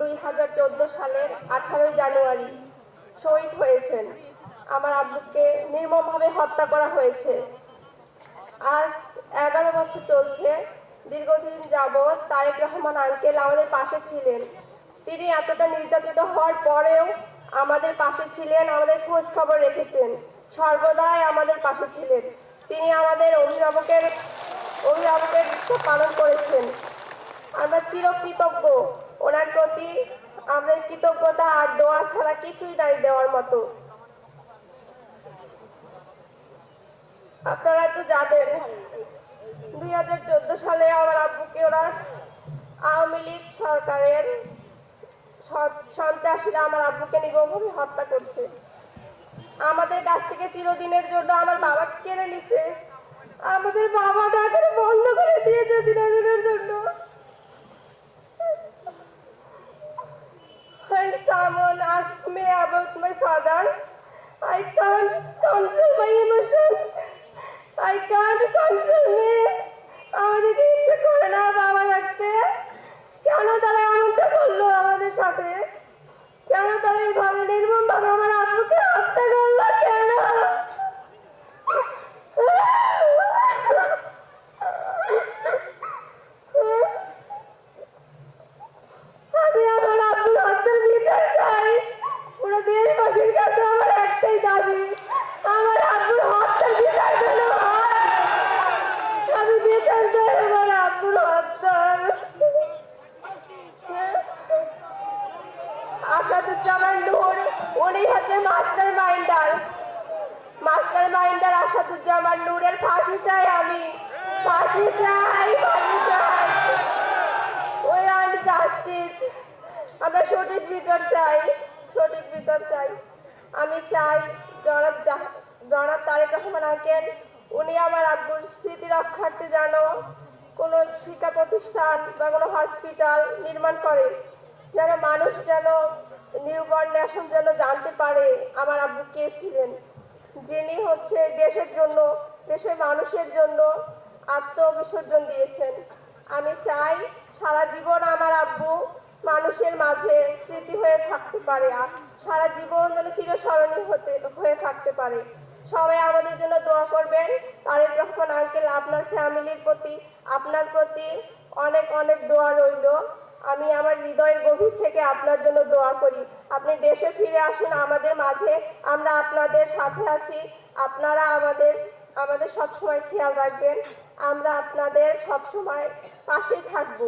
দুই হাজার চোদ্দ সালের আঠারোই জানুয়ারি শহীদ হয়েছেন। আমার আব্বুকে নির্মমভাবে হত্যা করা হয়েছে। আজ এগারো বছর চলছে, দীর্ঘদিন যাবৎ তারেক রহমান আঙ্কেল আমাদের পাশে ছিলেন। তিনি এতটা নির্যাতিত হওয়ার পরেও আমাদের পাশে ছিলেন, আমাদের খোঁজ খবর রেখেছেন। সর্বদাই আমাদের পাশে ছিলেন। তিনি আমাদের অভিভাবকের অভিভাবকের পালন করেছেন। আমরা চিরকৃতজ্ঞ। ওনার প্রতি আমাদের কৃতজ্ঞতা আর দোয়া ছাড়া কিছুই নাই দেওয়ার মতো। আপনারা তো জানেন, দুই হাজার চোদ্দ সালে আমার আব্বুকে ওরা আওয়ামী লীগ সরকারের সন্ত্রাসীরা আমার আব্বুকে নির্মমভাবে হত্যা করছে। আমাদের কাছ থেকে চিরদিনের জন্য আমার বাবাকে কেড়ে নিছে। আমাদের বাবা ডাকারে বন্ধ করে দিয়েছে চিরদিনের জন্য। I can't control my emotions. I can't control me. আমাদেরকে ইচ্ছে করে না বাবা রাখতে কেন তারা এমনটা করল আমাদের সাথে কেন তারা এইভাবে নির্মম ভাবে আমার আব্বুকে হত্যা করল কেন আমি আমার আব্বুর হত্যার বিচার চাই পুরো দেশবাসীর কাছে আমার একটাই দাবি আমার আব্বুর হত্যার বিচার যেন হয় আমি বিচার চাই আমার আব্বুর হত্যার আসাদুজ্জামান নূর উনি হচ্ছে মাস্টার মাইন্ডার মাস্টার মাইন্ডার নূরের ফাঁসি চাই আমি। ফাঁসি চাই ফাঁসি চাই। ওই আর জাস্টিস আমরা সঠিক বিচার চাই, সঠিক বিচার চাই। আমি চাই জনাব জনাব তারেক রহমান আঙ্কেল, উনি আমার আব্বুর স্মৃতি রক্ষার্থে যেন কোনো শিক্ষা প্রতিষ্ঠান বা কোনো হসপিটাল নির্মাণ করে, যেন মানুষ যেন নিউবর্ন ন্যাশন যেন জানতে পারে আমার আব্বু কে ছিলেন। যিনি হচ্ছে দেশের জন্য, দেশের মানুষের জন্য আত্মবিসর্জন দিয়েছেন। আমি চাই সারা জীবন আমার আব্বু মানুষের মাঝে স্মৃতি হয়ে থাকতে পারে আর সারা জীবন যেন চিরস্মরণীয় হতে, হয়ে থাকতে পারে। সবাই আমাদের জন্য দোয়া করবেন। তারেক রহমান আঙ্কেল আপনার ফ্যামিলির প্রতি, আপনার প্রতি অনেক অনেক দোয়া রইল। আমি আমার হৃদয়ের গভীর থেকে আপনার জন্য দোয়া করি। আপনি দেশে ফিরে আসুন, আমাদের মাঝে আমরা আপনাদের সাথে আছি। আপনারা আমাদের আমাদের সবসময় খেয়াল রাখবেন, আমরা আপনাদের সবসময় পাশে থাকব।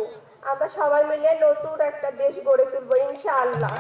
আমরা সবাই মিলে নতুন একটা দেশ গড়ে তুলবো, ইনশাআল্লাহ।